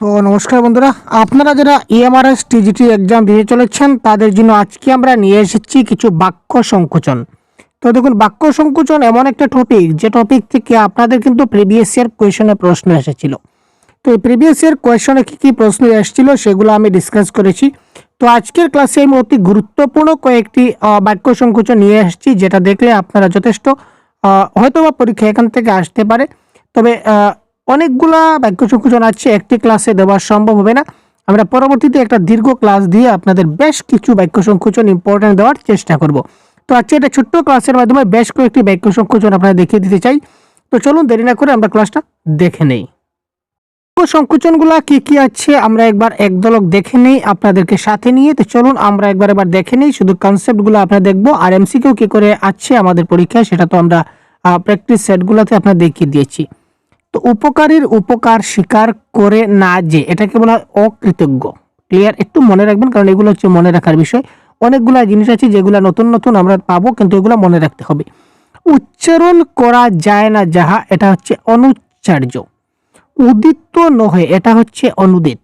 তো নমস্কার বন্ধুরা আপনারা যারা ইএমআরএস টিজিটি এক্সাম দিতে চলেছেন তাদের জন্য আজকে আমরা নিয়ে এসেছি কিছু বাক্য সংকোচন। তো দেখুন বাক্য সংকোচন এমন একটা টপিক যে টপিক থেকে আপনাদের কিন্তু প্রিভিয়াস ইয়ার কোয়েশনে প্রশ্ন এসেছিল। তো এই প্রিভিয়াস ইয়ার কোয়েশনে কী কী প্রশ্ন এসেছিল সেগুলো আমি ডিসকাস করেছি। তো আজকের ক্লাসে আমি অতি গুরুত্বপূর্ণ কয়েকটি বাক্য সংকোচন নিয়ে এসেছি যেটা দেখলে আপনারা যথেষ্ট আহ, হয়তোবা পরীক্ষা এখান থেকে আসতে পারে। তবে অনেকগুলা বাক্য সংকোচন আছে, একটি ক্লাসে দেওয়া সম্ভব হবে না। আমরা পরবর্তীতে একটা দীর্ঘ ক্লাস দিয়ে আপনাদের বেশ কিছু বাক্য সংকোচন ইম্পর্টেন্ট দেওয়ার চেষ্টা করব। তো আজকে একটা ছোট্ট ক্লাসের মাধ্যমে বেশ কয়েকটি বাক্য সংকোচন আপনাদের দেখিয়ে দিতে চাই। তো চলুন দেরি না করে আমরা ক্লাসটা দেখে নেই। সংকোচনগুলা কি কি আছে আমরা একবার এক দলক দেখে নেই আপনাদেরকে সাথে নিয়ে। তো চলুন আমরা একবার এবার দেখে নেই, শুধু কনসেপ্টগুলো আপনারা দেখব। আর এমসিকিউ কি করে আছে আমাদের পরীক্ষায় সেটা তো আমরা প্র্যাকটিস সেটগুলোতে আপনার দেখিয়ে দিয়েছি। তো উপকারীর উপকার স্বীকার করে না যে, এটাকে বলা হয় অকৃতজ্ঞ। ক্লিয়ার একটু মনে রাখবেন, কারণ এগুলো হচ্ছে মনে রাখার বিষয়। অনেকগুলা জিনিস আছে যেগুলো নতুন নতুন আমরা পাবো, কিন্তু এগুলো মনে রাখতে হবে। উচ্চারণ করা যায় না যাহা, এটা হচ্ছে অনুচ্চার্য। উদিত নহে, এটা হচ্ছে অনুদিত।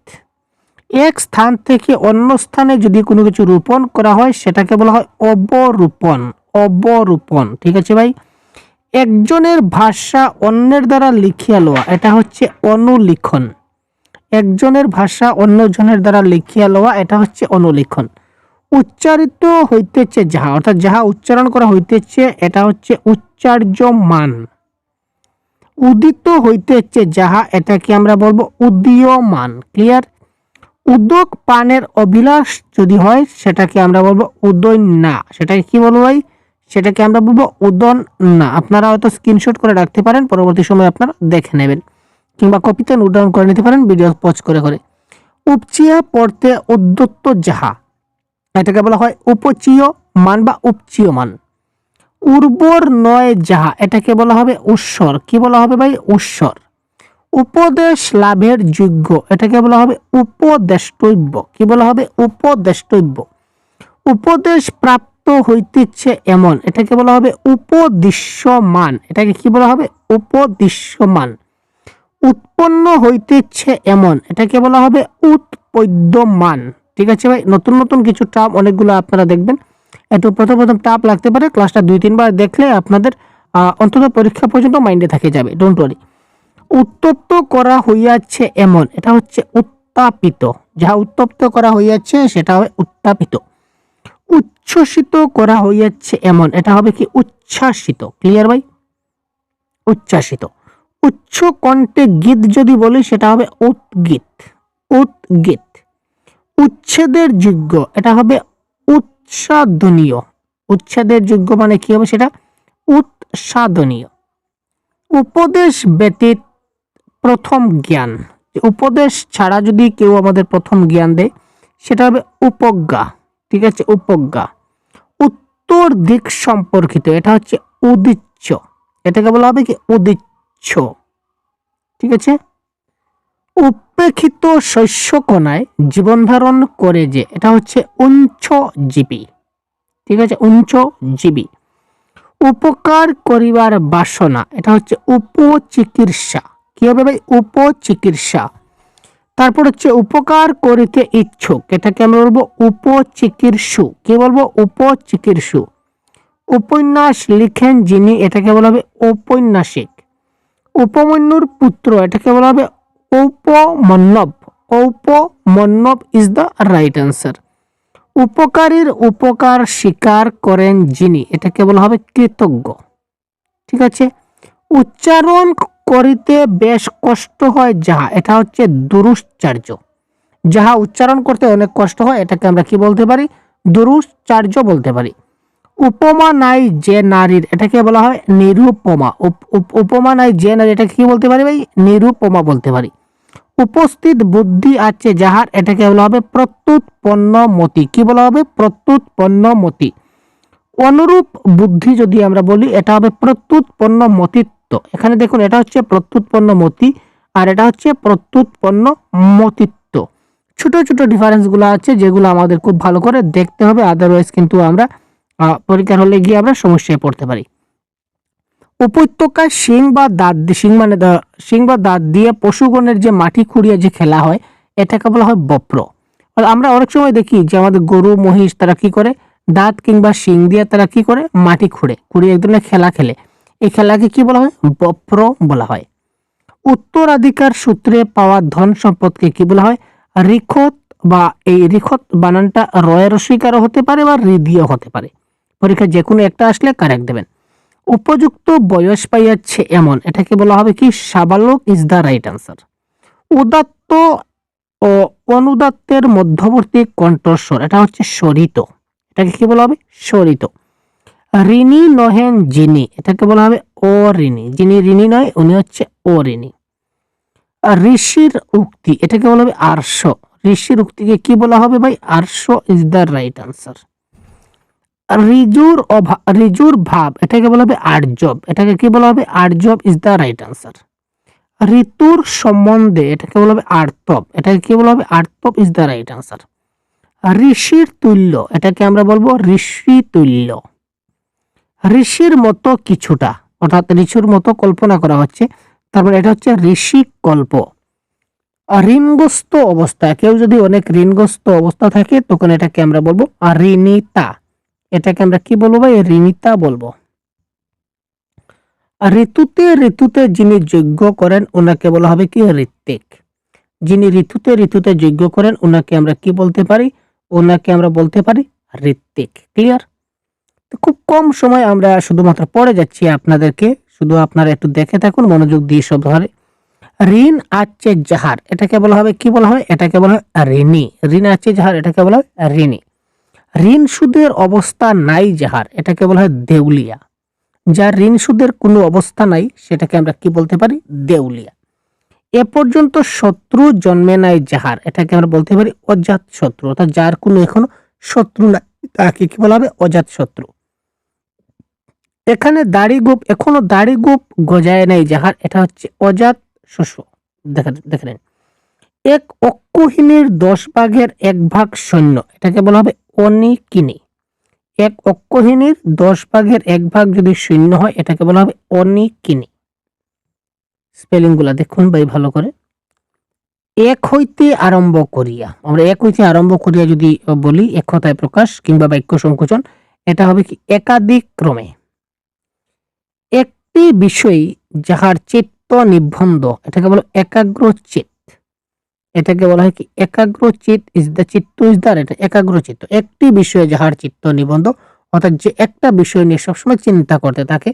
এক স্থান থেকে অন্য স্থানে যদি কোনো কিছু রোপণ করা হয়, সেটাকে বলা হয় অবরোপণ। অবরোপণ, ঠিক আছে ভাই? একজনের ভাষা অন্যের দ্বারা লিখিয়া লওয়া, এটা হচ্ছে অনুলিখন। একজনের ভাষা অন্যজনের দ্বারা লিখিয়া লওয়া, এটা হচ্ছে অনুলিখন। উচ্চারিত হইতেছে যাহা, অর্থাৎ যাহা উচ্চারণ করা হইতেছে, এটা হচ্ছে উচ্চার্য মান উদিত হইতেছে যাহা, এটাকে আমরা বলব উদীয়মান। ক্লিয়ার উদ্যোগ পানের অভিলাষ যদি হয়, সেটাকে আমরা বলব উদয় না সেটাকে কি বলব ভাই? সেটাকে আমরা বলব উদন না। আপনারা হয়তো স্ক্রিনশট করে রাখতে পারেন, পরবর্তী সময় আপনারা দেখে নেবেন। কিংবা কপিতে ডাউন করে নিতে পারেন ভিডিও পজ করে করে। উপচিয়া পড়তে উদ্যত্ত যাহা, এটাকে বলা হয় উপচীয় মান বা উপচীয় মান। উর্বর নয় যাহা, এটাকে বলা হবে উৎসর। কি বলা হবে ভাই? উৎসর। উপদেশ লাভের যোগ্য, এটাকে বলা হবে উপদেষ্টব্য। কি বলা হবে? উপদেষ্টব্য। উপদেশ প্রাপ্ত হইতেছে এমন। এটাকে বলা হবে উপদৃশ্যমান। এটাকে কি বলা হবে? উপদৃশ্যমান। উৎপন্ন হইতেছে এমন। এটাকে বলা হবে উৎপদ্যমান। ঠিক আছে ভাই? নতুন নতুন কিছু টার্ম অনেকগুলো আপনারা দেখবেন। একটু প্রথম প্রথম টাপ লাগতে পারে। ক্লাসটা দুই, তিনবার দেখলে আপনাদের অন্তত পরীক্ষা পর্যন্ত মাইন্ডে থাকে যাবে। ডোন্ট ওয়ারি উত্তপ্ত করা হইয়াছে এমন। এটা হচ্ছে উত্তাপিত। যাহা উত্তপ্ত করা হইয়াছে, সেটা হবে উত্তাপিত। উচ্ছ্বসিত করা হইয়াছে এমন। এটা হবে কি? উচ্ছ্বাসিত। ক্লিয়ার ভাই? উচ্ছ্বাসিত। উচ্চ কণ্ঠে গীত যদি বলি, সেটা হবে উদ্গীত উদ্গীত উচ্ছেদের যোগ্য। এটা হবে উৎসাদনীয়। উচ্ছেদের যোগ্য মানে কি হবে সেটা? উৎসাদনীয়। উপদেশ ব্যতীত প্রথম জ্ঞান। উপদেশ ছাড়া যদি কেউ আমাদের প্রথম জ্ঞান দেয়, সেটা হবে উপজ্ঞা। ঠিক আছে, উপজ্ঞা। উত্তর দিক সম্পর্কিত, এটা হচ্ছে উদিচ্ছ। এটাকে বলা হবে কি? উদিচ্ছ। ঠিক আছে? উপেক্ষিত শস্য কণায় জীবন ধারণ করে যে, এটা হচ্ছে উঞ্চ জীবী ঠিক আছে? উঞ্চ জীবী উপকার করিবার বাসনা, এটা হচ্ছে উপচিকিৎসা। কি হবে ভাই? উপচিকিৎসা। তারপর হচ্ছে উপকার করিতে ইচ্ছুক। এটাকে আমরা বলব উপচিকিৎসু। কি বলব? উপচিকিৎসু। উপন্যাস লিখেন যিনি, এটাকে বলা হবে ঔপন্যাসিক। উপমন্যুর পুত্র, এটাকে বলা হবে ঔপমন্নব ঔপমন্নব ইজ দ্য রাইট অ্যান্সার উপকারীর উপকার স্বীকার করেন যিনি, এটাকে বলা হবে কৃতজ্ঞ। ঠিক আছে? উচ্চারণ করিতে বেশ কষ্ট হয় যাহা, এটা হচ্ছে দুরুশ্চার্য। যাহা উচ্চারণ করতে অনেক কষ্ট হয়, এটাকে আমরা কি বলতে পারি? দুরুচ্চার্য বলতে পারি। উপমা নাই যে নারীর, এটাকে বলা হয় নিরুপমা। উপ- উপ- উপমা নাই যে নারী এটাকে কি বলতে পারি ভাই? নিরুপমা বলতে পারি। উপস্থিত বুদ্ধি আছে যাহার, এটাকে বলা হবে প্রত্যুৎপন্ন মতি কি বলা হবে? প্রত্যুৎপন্ন মতি অনুরূপ বুদ্ধি যদি আমরা বলি, এটা হবে প্রত্যুৎপন্ন মতিত্ব এখানে দেখুন, এটা হচ্ছে প্রত্যুৎপন্ন মতি আর এটা হচ্ছে প্রত্যুৎপন্ন মতিত্ব। ছোট ছোট ডিফারেন্সগুলো আছে যেগুলো আমাদের খুব ভালো করে দেখতে হবে আদারওয়াইজ কিন্তু আমরা পরীক্ষার হলে গিয়ে আমরা সমস্যায় পড়তে পারি। উপত্যকায় শিং বা দাঁত শিং মানে শিং বা দাঁত দিয়ে পশুগণের যে মাটি খুঁড়িয়ে যে খেলা হয়, এটাকে বলা হয় বপ্র। আমরা অনেক সময় দেখি যে আমাদের গরু, মহিষ তারা কি করে? দাঁত কিংবা শিং দিয়ে তারা কি করে? মাটি খুঁড়ে, খুঁড়িয়ে এক ধরনের খেলা খেলে। এই খেলাকে কি বলা হয়? বপ্র বলা হয়। উত্তরাধিকার সূত্রে পাওয়া ধন সম্পদকে কি বলা হয়? রিখত বা এই রিখত বানানটা রয়ের রসিকারও হতে পারে বা রিদিও হতে পারে। পরীক্ষা যে কোনো একটা আসলে কারেক্ট দেবেন। উপযুক্ত বয়স পাইয়াছে এমন, এটাকে বলা হবে কি? সাবালক ইজ দ্য রাইট আনসার উদাত্ত ও অনুদাত্তের মধ্যবর্তী কণ্ঠস্বর, এটা হচ্ছে স্বরিত। এটাকে কি বলা হবে? স্বরিত। ঋণী নহেন যিনি এটাকে বলা হবে ও ঋণী যিনি ঋণী নয়, উনি হচ্ছে ও ঋণী আর ঋষির উক্তি, এটাকে বলা হবে আর্শ। ঋষির উক্তিকে কি বলা হবে ভাই? আর্শ ইজ দ্য রাইট আনসার রিজুর অভা রিজুর ভাব, এটাকে বলা হবে আর্জব এটাকে কি বলা হবে? আর্জব ইজ দ্য রাইট আনসার ঋতুর সম্বন্ধে এটাকে বলা হবে আর্তব। এটাকে কি বলা হবে? আর্তব ইজ দ্য রাইট আনসার ঋষির তুল্য, এটাকে আমরা বলব ঋষি তুল্য। ঋষির মতো কিছুটা, অর্থাৎ ঋষির মতো কল্পনা করা হচ্ছে। তারপরে এটা হচ্ছে ঋষি কল্প। ঋণগ্রস্ত অবস্থা কেউ যদি অনেক ঋণগ্রস্ত অবস্থা থাকে, তখন এটাকে আমরা বলব ঋণিতা এটাকে আমরা কি বলব ভাই? ঋণিতা বলব। ঋতুতে ঋতুতে যিনি যজ্ঞ করেন, ওনাকে বলা হবে কি? ঋত্বিক। যিনি ঋতুতে ঋতুতে যজ্ঞ করেন, ওনাকে আমরা কি বলতে পারি? ওনাকে আমরা বলতে পারি ঋত্বিক। ক্লিয়ার? খুব কম সময় আমরা শুধুমাত্র পড়ে যাচ্ছি আপনাদেরকে। শুধু আপনারা একটু দেখে থাকুন, মনোযোগ দিয়ে সব ধরে। ঋণ আছে যাহার, এটাকে বলা হবে, কি বলা হয়? এটাকে বলা হয় ঋণী। ঋণ আছে যাহার, এটাকে বলা হয় ঋণী। ঋণ সুদের অবস্থা নাই যাহার, এটাকে বলা হয় দেউলিয়া। যার ঋণ সুদের কোনো অবস্থা নাই, সেটাকে আমরা কি বলতে পারি? দেউলিয়া। এ পর্যন্ত শত্রু জন্মে নাই যাহার, এটাকে আমরা বলতে পারি অজাত শত্রু। অর্থাৎ যার কোনো এখনও শত্রু নাই, তাকে কি বলা হবে? অজাত শত্রু। এখানে দাড়ি গোপ, এখনও দাড়ি গোপ গজায় নাই যাহার, এটা হচ্ছে অজাত শস্য দেখা দেখে নেন। এক অক্ষহীনের দশ ভাগের এক ভাগ সৈন্য, এটাকে বলা হবে অনিকিনি। এক অক্ষহীনের দশ ভাগের এক ভাগ যদি শূন্য হয়, এটাকে বলা হবে অনিকিনি। স্পেলিংগুলা দেখুন ভাই ভালো করে। এক হইতে আরম্ভ করিয়া, আমরা এক হইতে আরম্ভ করিয়া যদি বলি, এক কথায় প্রকাশ কিংবা বাক্য সংকোচন, এটা হবে কি একাধিক ক্রমে একটি বিষয় যাহার চিত্ত নিবন্ধ, এটাকে বলো একাগ্র চিত এটাকে বলা হয় কি? একাগ্র চিত ইজ দ্য চিত্ত ইজ দ্য এটা একাগ্র চিত্ত একটি বিষয়ে যাহার চিত্ত নিবন্ধ, অর্থাৎ যে একটা বিষয় নিয়ে সবসময় চিন্তা করতে থাকে,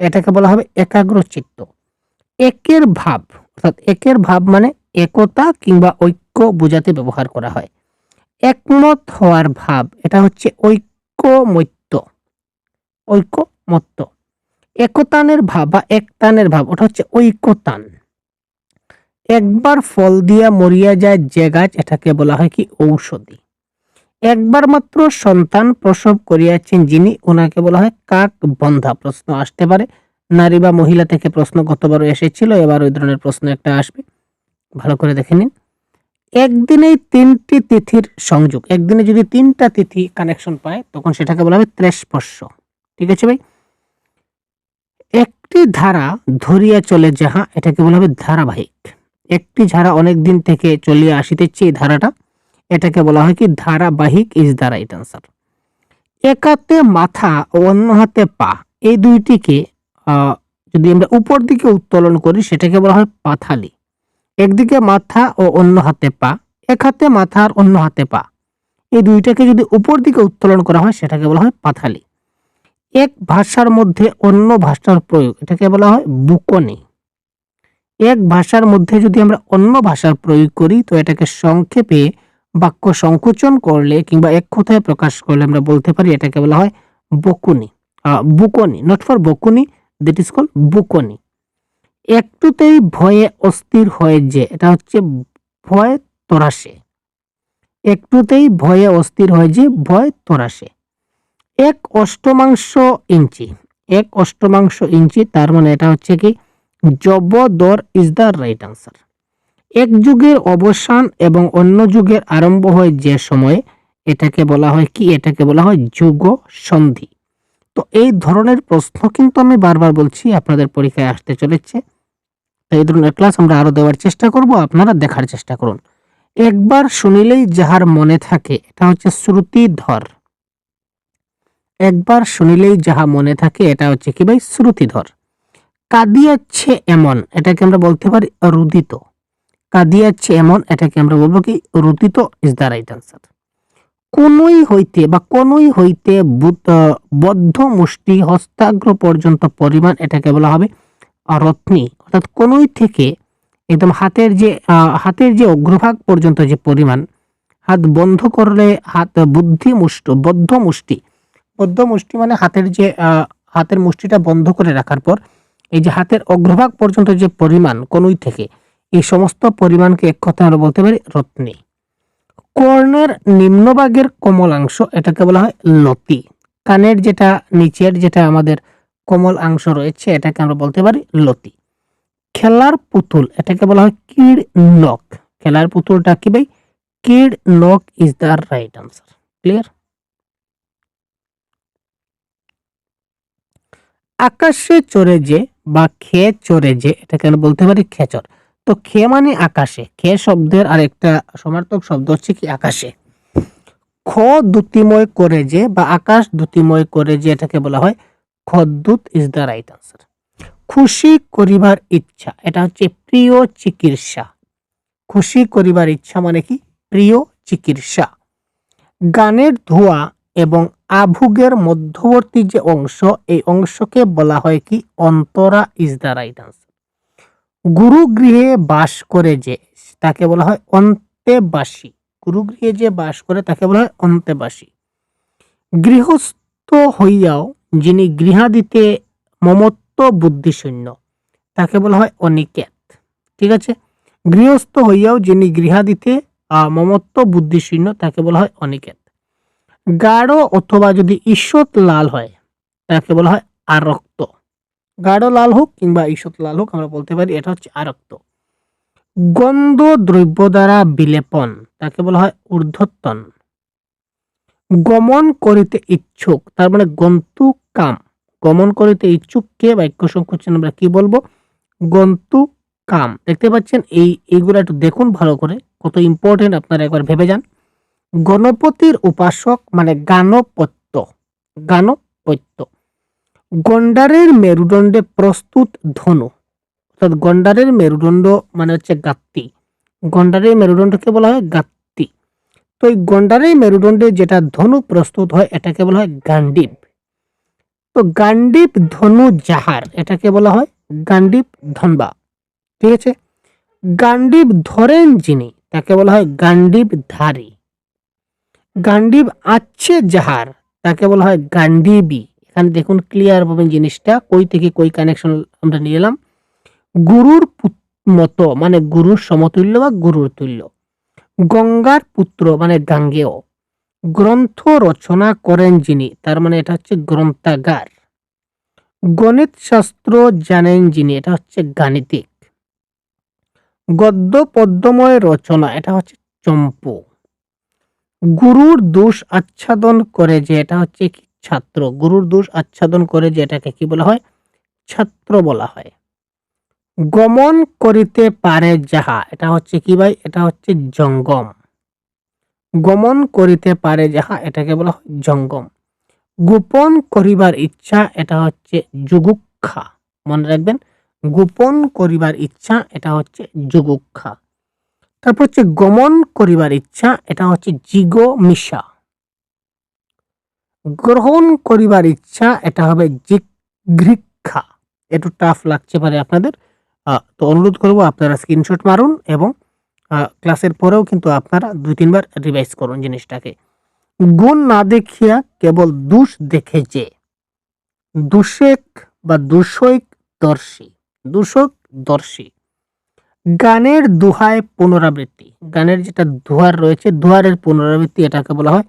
এটাকে বলা হবে একাগ্র চিত্ত একের ভাব, অর্থাৎ একের ভাব মানে একতা কিংবা ঐক্য বোঝাতে ব্যবহার করা হয়। একমত হওয়ার ভাব, এটা হচ্ছে ঐক্যমত্য। ঐক্যমত্য। একতানের ভাব বা একতানের ভাব, ওটা হচ্ছে ঐক্যতান। একবার ফল দিয়া মরিয়া যায় যে গাছ, এটাকে বলা হয় কি ঔষধি। একবার মাত্র সন্তান প্রসব করিয়াছেন যিনি, ওনাকে বলা হয় কাক বন্ধা প্রশ্ন আসতে পারে। নারী বা মহিলা থেকে প্রশ্ন গতবারও এসেছিল, এবার ওই ধরনের প্রশ্ন একটা আসবে। ভালো করে দেখে নিন। একদিনেই তিনটি তিথির সংযোগ, একদিনে যদি তিনটা তিথি কানেকশন পায়, তখন সেটাকে বলা হবে ত্রেস্পর্শ ঠিক আছে ভাই? একটি ধারা ধরিয়া চলে যাহা, এটাকে বলা হবে ধারাবাহিক। একটি ধারা অনেক দিন থেকে চলিয়ে আসিতেছে এই ধারাটা। এটাকে বলা হয় কি, ধারাবাহিক ইজ দ্য রাইট আনসার। এক হাতে মাথা ও অন্য হাতে পা, এই দুইটিকে যদি আমরা উপর দিকে উত্তোলন করি, সেটাকে বলা হয় পাথালি। একদিকে মাথা ও অন্য হাতে পা, এক হাতে মাথা আর অন্য হাতে পা। এই দুইটাকে যদি উপর দিকে উত্তোলন করা হয়, সেটাকে বলা হয় পাথালি। এক ভাষার মধ্যে অন্য ভাষার প্রয়োগ, এটাকে বলা হয় বুকনি। এক ভাষার মধ্যে যদি আমরা অন্য ভাষার প্রয়োগ করি, তো এটাকে সংক্ষেপে বাক্য সংকোচন করলে কিংবা এক কথায় প্রকাশ করলে আমরা বলতে পারি এটাকে বলা হয় বকুনি। বুকনি নট ফর বকুনি দ্যাট ইজ কল বুকনি। একটুতেই ভয়ে অস্থির হয়ে যে, এটা হচ্ছে ভয় তরাসে একটুতেই ভয়ে অস্থির হয় যে, ভয় তরাসে এক অষ্টমাংশ ইঞ্চি। এক অষ্টমাংশ ইঞ্চি, তার মানে এটা হচ্ছে কি? জবদর ইজ দ্য রাইট আনসার এক যুগের অবসান এবং অন্য যুগের আরম্ভ হয় যে সময়ে, এটাকে বলা হয় কি? এটাকে বলা হয় যুগ সন্ধি। তো এই ধরনের প্রশ্ন কিন্তু আমি বারবার বলছি, আপনাদের পরীক্ষায় আসতে চলেছে। এই ধরনের ক্লাস আমরা আরও দেওয়ার চেষ্টা করব, আপনারা দেখার চেষ্টা করুন। একবার শুনিলেই যাহার মনে থাকে, এটা হচ্ছে শ্রুতিধর। একবার শুনিলেই যাহা মনে থাকে, এটা হচ্ছে কি ভাই? শ্রুতিধর। কাঁদিয়াচ্ছে এমন, এটাকে আমরা বলতে পারি রুদিত। কাঁদিয়াচ্ছে এমন, এটাকে আমরা বলব কি রুদিত ইজ দ্য রাইট আনসার কোনই হইতে বা কোনই হইতে বদ্ধ মুষ্টি হস্তাগ্র পর্যন্ত পরিমাণ এটাকে বলা হবে রত্নী। অর্থাৎ কোনই থেকে একদম হাতের যে হাতের যে অগ্রভাগ পর্যন্ত যে পরিমাণ, হাত বন্ধ করলে হাত বুদ্ধি মুষ্ট বদ্ধ মুষ্টি বদ্ধ মুষ্টি মানে হাতের যে হাতের মুষ্টিটা বন্ধ করে রাখার পর, এই যে হাতের অগ্রভাগ পর্যন্ত যে পরিমাণ কোনই থেকে, এই সমস্ত পরিমাণকে এক কথা আমরা বলতে পারি রত্নি। কর্ণের নিম্নভাগের কমলাংশ, এটাকে বলা হয় লতি। কানের যেটা, নিচের যেটা আমাদের কোমল অংশ রয়েছে, এটাকে আমরা বলতে পারি লতি। খেলার পুতুল, এটাকে বলা হয় কিড নক খেলার পুতুলটা কি ভাই? কিড knock is the right answer clear আকাশে চড়ে যে বা খে চড়ে যে, এটাকে আমরা বলতে পারি খেচর। তো খে মানে আকাশে, খে শব্দের আরেকটা সমার্থক শব্দ হচ্ছে কি আকাশে। খ দ্যুতিময় করে যে বা আকাশ দ্যুতিময় করে যে, এটাকে বলা হয় খদ্দুত ইজ দ্য রাইট আনসার খুশি করিবার ইচ্ছা, এটা হচ্ছে প্রিয় চিকিৎসা। খুশি করিবার ইচ্ছা মানে কি? প্রিয় চিকিৎসা। গানের ধোয়া এবং আভুগের মধ্যবর্তী যে অংশ, এই অংশকে বলা হয় কি? অন্তরা ইজ দ্য রাইট আনসার গুরু গৃহে বাস করে যে, তাকে বলা হয় অন্তেবাসী। গুরুগৃহে যে বাস করে, তাকে বলা হয় অন্তেবাসী। গৃহস্থ হইয়াও, যিনি গৃহাদিতে মমত্ব বুদ্ধিশূন্য, তাকে বলা হয় অনিকেত। ঠিক আছে? গৃহস্থ হইয়াও, যিনি গৃহাদিতে মমত্ব বুদ্ধিশূন্য, তাকে বলা হয় অনিকেত। গাঢ় অথবা যদি ঈষৎ লাল হয়, তাকে বলা হয় আরক্ত। গাঢ় লাল হোক কিংবা ঈষৎ লাল হোক, আমরা বলতে পারি এটা হচ্ছে আরক্ত। গন্ধ দ্রব্য দ্বারা বিলেপন, তাকে বলা হয় ঊর্ধ্বতন। গমন করিতে ইচ্ছুক, তার মানে গন্তু কাম গমন করিতে ইচ্ছুক কে বাক্য সংকোচন আমরা কি বলব? গন্তু কাম দেখতে পাচ্ছেন, এই, এইগুলো একটু দেখুন ভালো করে, কত ইম্পর্টেন্ট আপনারা একবার ভেবে যান। গণপতির উপাসক মানে গানপত্য গানপত্য। গন্ডারের মেরুদণ্ডে প্রস্তুত ধনু। অর্থাৎ গন্ডারের মেরুদণ্ড মানে হচ্ছে গাত্তি গন্ডারের মেরুদণ্ডকে বলা হয়? গাত্তি তো এই গন্ডারের মেরুদণ্ডে যেটা ধনু প্রস্তুত হয়, এটাকে বলা হয় গান্ডীব তো গান্ডীব ধনু জাহার এটাকে বলা হয় গান্ডীব ধনবা। ঠিক আছে? গান্ডীব ধরেন যিনি, তাকে বলা হয় গান্ডীব ধারী গান্ডীব আছে যাহার তাকে বলা হয় গান্ডীবী। এখানে দেখুন ক্লিয়ার পাবেন জিনিসটা, কই থেকে কই কানেকশন আমরা নিয়ে এলাম। গুরুর মতো মানে গুরুর সমতুল্য বা গুরুর তুল্য। গঙ্গার পুত্র মানে গাঙ্গেয়। গ্রন্থ রচনা করেন যিনি, তার মানে এটা হচ্ছে গ্রন্থাগার। গণিত শাস্ত্র জানেন যিনি, এটা হচ্ছে গাণিতিক। গদ্য পদ্যময় রচনা, এটা হচ্ছে চম্পু। গুরুর দোষ আচ্ছাদন করে যে, এটা হচ্ছে ছাত্র। গুরুর দোষ আচ্ছাদন করে যে, এটাকে কি বলা হয়? ছাত্র বলা হয়। গমন করিতে পারে যাহা, এটা হচ্ছে কি ভাই? এটা হচ্ছে জঙ্গম। গমন করিতে পারে যাহা, এটাকে বলা হয় জঙ্গম। গোপন করিবার ইচ্ছা, এটা হচ্ছে যুগুক্ষা। মনে রাখবেন, গোপন করিবার ইচ্ছা, এটা হচ্ছে যুগুক্ষা। তারপর হচ্ছে গমন করিবার ইচ্ছা, এটা হচ্ছে জিগো মিশা। গ্রহণ করিবার ইচ্ছা, এটা হবে জিঘ্রিক্ষা একটু টাফ লাগছে পারে আপনাদের। তো অনুরোধ করব আপনারা স্ক্রিনশট মারুন এবং ক্লাসের পরেও কিন্তু আপনারা দুই তিনবার রিভাইজ করুন জিনিসটাকে। গুণ না দেখিয়া কেবল দুষ দেখে যে। দুষেক বা দুষৈক দর্শী। দূষক দর্শী। গানের দোহায় পুনরাবৃত্তি। গানের যেটা দোহার রয়েছে, দোহারের পুনরাবৃত্তি এটাকে বলা হয়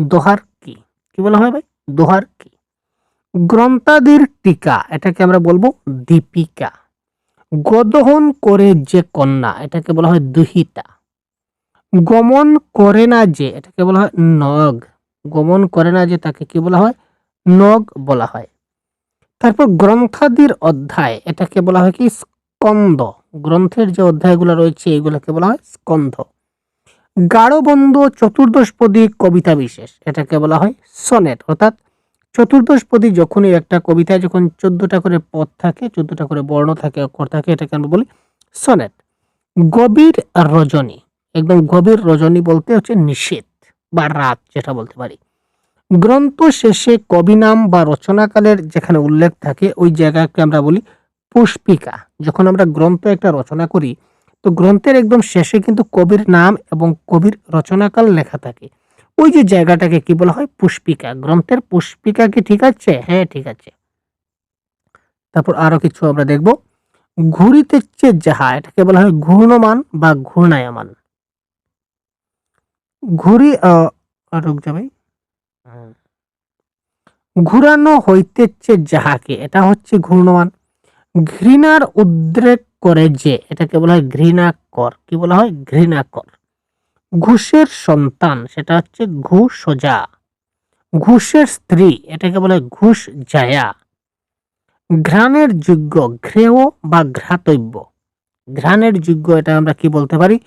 দোহার কি? কি বলা হয় ভাই? দোহার কি? গ্রন্থাদির টিকা, এটাকে আমরা বলব দীপিকা। গদহন করে যে কন্যা, এটাকে বলা হয় দুহিতা। গমন করে না যে, এটাকে বলা হয় নগ। গমন করে না যে, তাকে কি বলা হয়? নগ বলা হয়। তারপর গ্রন্থাদির অধ্যায়, এটাকে বলা হয় কি? স্কন্দ গ্রন্থের যে অধ্যায়গুলো রয়েছে, এগুলোকে বলা হয় স্কন্ধ। গাঢ়বন্ধ চতুর্দশপদী কবিতা বিশেষ, এটাকে বলা হয় সনেট। অর্থাৎ চতুর্দশপদী যখনই একটা কবিতায় যখন চোদ্দটা করে পদ থাকে, চোদ্দটা করে বর্ণ থাকে, অক্ষর থাকে, এটাকে আমরা বলি সনেট। গভীর রজনী, একদম গভীর রজনী বলতে হচ্ছে নিষেধ বা রাত যেটা বলতে পারি। গ্রন্থ শেষে কবি নাম বা রচনাকালের যেখানে উল্লেখ থাকে, ওই জায়গাকে আমরা বলি পুষ্পিকা যখন আমরা গ্রন্থ একটা রচনা করি তো গ্রন্থের একদম শেষে কিন্তু কবির নাম এবং কবির রচনাকাল লেখা থাকে। ওই যে জায়গাটাকে কি বলা হয়? পুষ্পিকা। গ্রন্থের পুষ্পিকা কি ঠিক আছে? হ্যাঁ ঠিক আছে। তারপর আরও কিছু আমরা দেখব। ঘুরিতেছে যাহা এটাকে বলা হয় ঘূর্ণমান বা ঘূর্ণায়মান। ঘুরি আহ, রুক যা ভাই ঘুরানো হইতেছে যাহাকে এটা হচ্ছে ঘূর্ণমান। ঘৃণার উদ্রেক করে যে, এটাকে বলা হয় ঘৃণাকর। কি বলা হয়? ঘৃণা কর ঘুষের সন্তান, সেটা হচ্ছে ঘুষজা। ঘুষের স্ত্রী, এটাকে বলা ঘুষ জায়া ঘ্রাণের যোগ্য, ঘ্রেয় বা ঘ্রাতব্য। ঘ্রাণের যোগ্য, এটা আমরা কি বলতে পারি?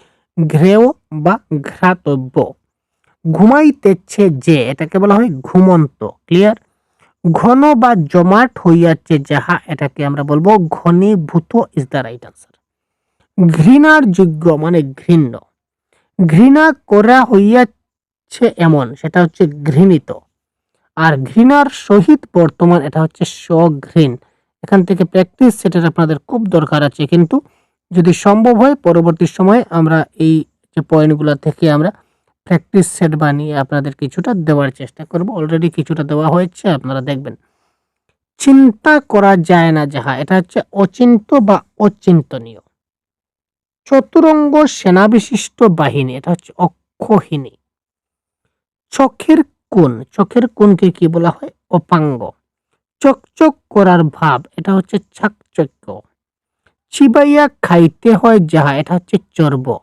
ঘ্রেয় বা ঘ্রাতব্য। ঘুমাইতেছে যে, এটাকে বলা হয় ঘুমন্ত। ক্লিয়ার ঘন বা জমাট হইয়াছে যাহা এটাকে আমরা বলব ঘনীভূত ইজ দ্য রাইট আনসার ঘৃণার যোগ্য মানে ঘৃণ্য। ঘৃণা করা হইয়াছে এমন, সেটা হচ্ছে ঘৃণিত। আর ঘৃণার সহিত বর্তমান এটা হচ্ছে স্বঘৃণ। এখান থেকে প্র্যাকটিস সেটার আপনাদের খুব দরকার আছে, কিন্তু যদি সম্ভব হয় পরবর্তী সময়ে আমরা এই যে পয়েন্টগুলো থেকে আমরা প্র্যাকটিস সেট বানিয়ে আপনাদের কিছুটা দেওয়ার চেষ্টা করব। অলরেডি কিছুটা দেওয়া হয়েছে, আপনারা দেখবেন। চিন্তা করা যায় না যাহা এটা হচ্ছে অচিন্ত বা অচিন্তনীয়। চতুরঙ্গ সেনাবিশিষ্ট বাহিনী, এটা হচ্ছে অক্ষহীনী চোখের কোণ, চোখের কোণকে কি বলা হয়? অপাঙ্গ। চকচক করার ভাব, এটা হচ্ছে চাকচক্য চিবাইয়া খাইতে হয় যাহা, এটা হচ্ছে চর্ব।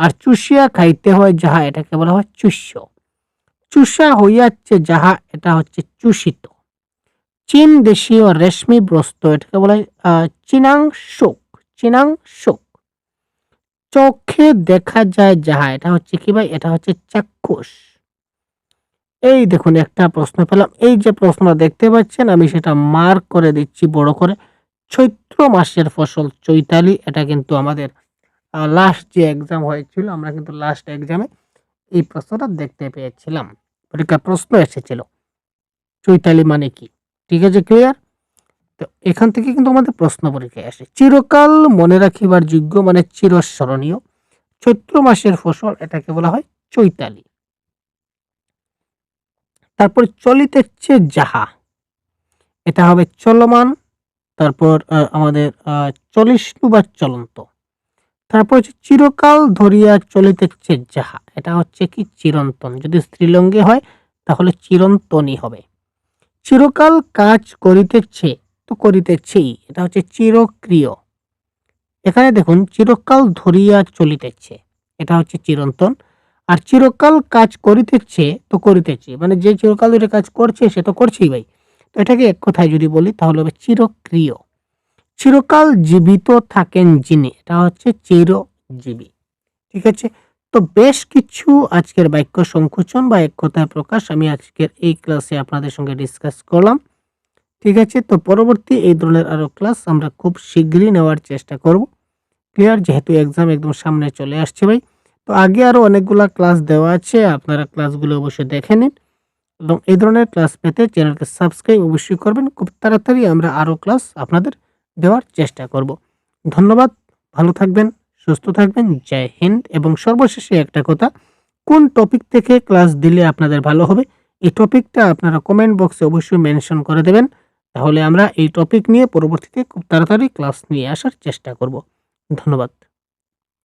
আর চুষিয়া খাইতে হয় যাহা এটাকে বলা হয় চুষ্য। চুষা হইয়াচ্ছে যাহা এটা হচ্ছে চুষিত। চীন দেশীয় রেশমি বস্ত্র এটাকে বলা হয় আহ, চীনাংশুক চীনাংশুক। চোখে দেখা যায় যাহা এটা হচ্ছে কি ভাই? এটা হচ্ছে চাক্ষুষ। এই দেখুন একটা প্রশ্ন পেলাম। এই যে প্রশ্ন দেখতে পাচ্ছেন আমি সেটা মার্ক করে দিচ্ছি বড় করে। চৈত্র মাসের ফসল চৈতালি এটা কিন্তু আমাদের লাস্ট যে এক্সাম হয়েছিল, আমরা কিন্তু লাস্ট এক্সামে এই প্রশ্নটা দেখতে পেয়েছিলাম। পরীক্ষার প্রশ্ন এসেছিল। চৈতালি মানে কি? ঠিক আছে ক্লিয়ার তো এখান থেকে কিন্তু আমাদের প্রশ্ন পরীক্ষায় আসে। চিরকাল মনে রাখিবার যোগ্য মানে চিরস্মরণীয়। চৈত্র মাসের ফসল এটাকে বলা হয় চৈতালি। তারপর চলিতেছে যাহা। এটা হবে চলমান, তারপর আমাদের চলিষ্ণু বা চলন্ত। তারপর হচ্ছে চিরকাল ধরিয়া চলিতেছে যাহা। এটা হচ্ছে কি? চিরন্তন। যদি স্ত্রীলঙ্গে হয়, তাহলে চিরন্তনই হবে। চিরকাল কাজ করিতেছে তো করিতেছেই। এটা হচ্ছে চিরক্রিয়। এখানে দেখুন, চিরকাল ধরিয়া চলিতেছে। এটা হচ্ছে চিরন্তন। আর চিরকাল কাজ করিতেছে তো করিতেছে মানে যে চিরকাল ধরে কাজ করছে, সে তো করছেই ভাই। তো এটাকে এক কথায় যদি বলি, তাহলে হবে চিরক্রিয়। চিরকাল জীবিত থাকেন যিনি। এটা হচ্ছে চিরজীবী। ঠিক আছে? তো বেশ কিছু আজকের বাক্য সংকোচন বা এক কথায় প্রকাশ আমি আজকের এই ক্লাসে আপনাদের সঙ্গে ডিসকাস করলাম। ঠিক আছে? তো পরবর্তী এই ধরনের আরও ক্লাস আমরা খুব শীঘ্রই নেওয়ার চেষ্টা করব। ক্লিয়ার যেহেতু এক্সাম একদম সামনে চলে আসছে ভাই। তো আগে আরও অনেকগুলা ক্লাস দেওয়া আছে, আপনারা ক্লাসগুলো অবশ্যই দেখে নিন। এবং এই ধরনের ক্লাস পেতে চ্যানেলকে সাবস্ক্রাইব অবশ্যই করবেন। খুব তাড়াতাড়ি আমরা আরও ক্লাস আপনাদের দেওয়ার চেষ্টা করব। ধন্যবাদ। ভালো থাকবেন, সুস্থ থাকবেন। জয় হিন্দ। এবং সর্বশেষে একটা কথা, কোন টপিক থেকে ক্লাস দিলে আপনাদের ভালো হবে? এই টপিকটা আপনারা কমেন্ট বক্সে অবশ্যই মেনশন করে দেবেন। তাহলে আমরা এই টপিক নিয়ে পরবর্তীতে খুব তাড়াতাড়ি ক্লাস নিয়ে আসার চেষ্টা করব। ধন্যবাদ।